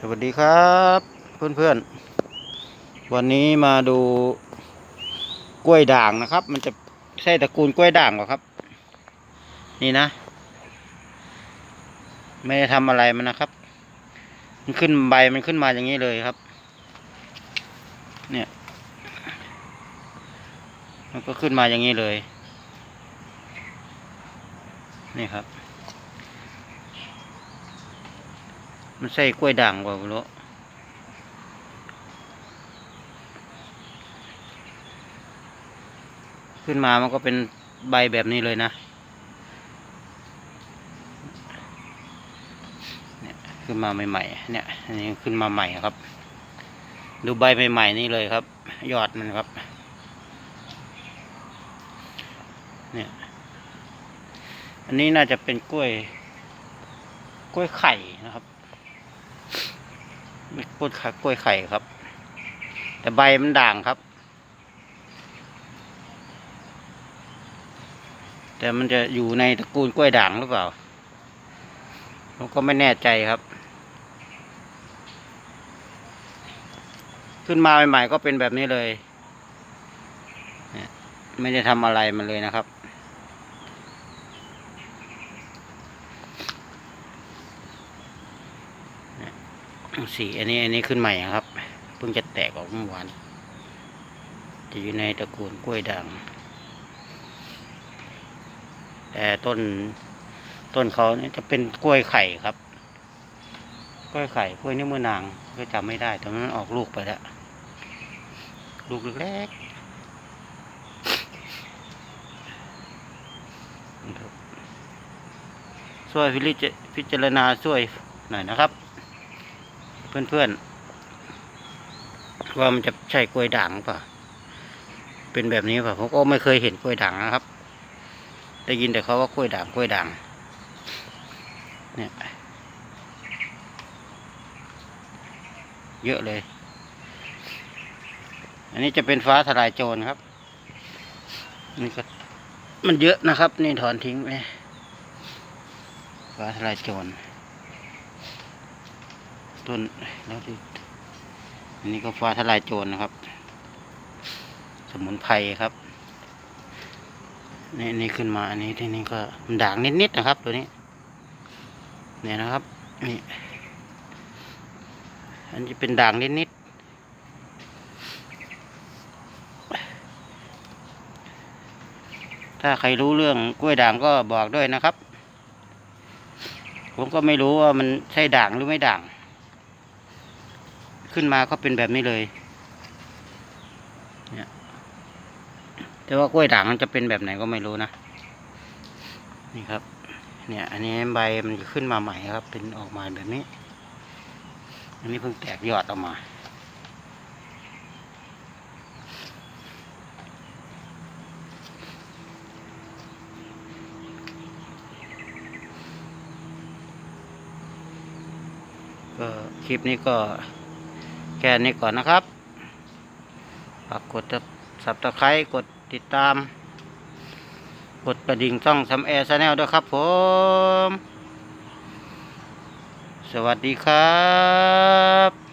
สวัสดีครับเพื่อนๆ วันนี้มาดูกล้วยด่างนะครับ มันจะใช่ตระกูลกล้วยด่างหรอครับ นี่นะ ไม่ได้ทำอะไรมันนะครับ มันขึ้นใบมันขึ้นมาอย่างนี้เลยครับ เนี่ย มันก็ขึ้นมาอย่างนี้เลย นี่ครับ มันใช่กล้วยด่างเปล่าไม่รู้ขึ้นมามันก็เป็นใบแบบนี้เลยนะเนี่ยขึ้นมาใหม่ๆเนี่ยอันนี้ขึ้นมาใหม่ครับ ดูใบใหม่ๆนี่เลยครับ ยอดมันครับ เนี่ยอันนี้น่าจะเป็นกล้วย กล้วยไข่นะครับ กล้ยไข่กล้วยไข่ครับ แต่ใบมันด่างครับ แต่มันจะอยู่ในตระกูลกล้วยด่างหรือเปล่าผมก็ไม่แน่ใจครับ ขึ้นมาใหม่ๆก็เป็นแบบนี้เลย ไม่ได้ทำอะไรมันเลยนะครับ สีอันนี้อันนี้ขึ้นใหม่ครับ เพิ่งจะแตกออกเมื่อวานจะอยู่ในตระกูลกล้วยด่างแต่ต้นต้นเขาเนี่ยจะเป็นกล้วยไข่ครับ กล้วยไข่กล้วยนิ้วมือนางก็จำไม่ได้แต่มันออกลูกไปแล้วลูกเล็กๆช่วยพิจารณาช่วยหน่อยนะครับ เพื่อนๆว่ามันจะใช่กล้วยด่างหรือเปล่าเป็นแบบนี้เปล่าผมก็ไม่เคยเห็นกล้วยด่างนะครับ ได้ยินแต่เขาว่ากล้วยด่างกล้วยด่างเนี่ยเยอะเลย อันนี้จะเป็นฟ้าทลายโจรครับนี่ก็มันเยอะนะครับ นี่ถอนทิ้งไปฟ้าทลายโจร ต้นแล้วที่อันนี้ก็ฟ้าทลายโจรนะครับ สมุนไพรครับนี่นี่ขึ้นมาอันนี้ที่นี่ก็มันด่างนิดๆนะครับ ตัวนี้ เนี่ยนะครับนี่อันนี้เป็นด่างนิดๆถ้าใครรู้เรื่องกล้วยด่างก็บอกด้วยนะครับ ผมก็ไม่รู้ว่ามันใช่ด่างหรือไม่ด่าง ขึ้นมาก็เป็นแบบนี้เลยเนี่ยแต่ว่ากล้วยด่างมันจะเป็นแบบไหนก็ไม่รู้นะ นี่ครับ เนี่ย อันนี้ใบมันจะขึ้นมาใหม่ครับ เป็นออกมาแบบนี้ อันนี้เพิ่งแตกยอดออกมาก็คลิปนี้ก็ ค่นี้ก่อนนะครับฝากกดสับตะไคร้กดติดตาม กดกระดิ่งช่องซัมแอร์ชาแนลด้วยครับผม สวัสดีครับ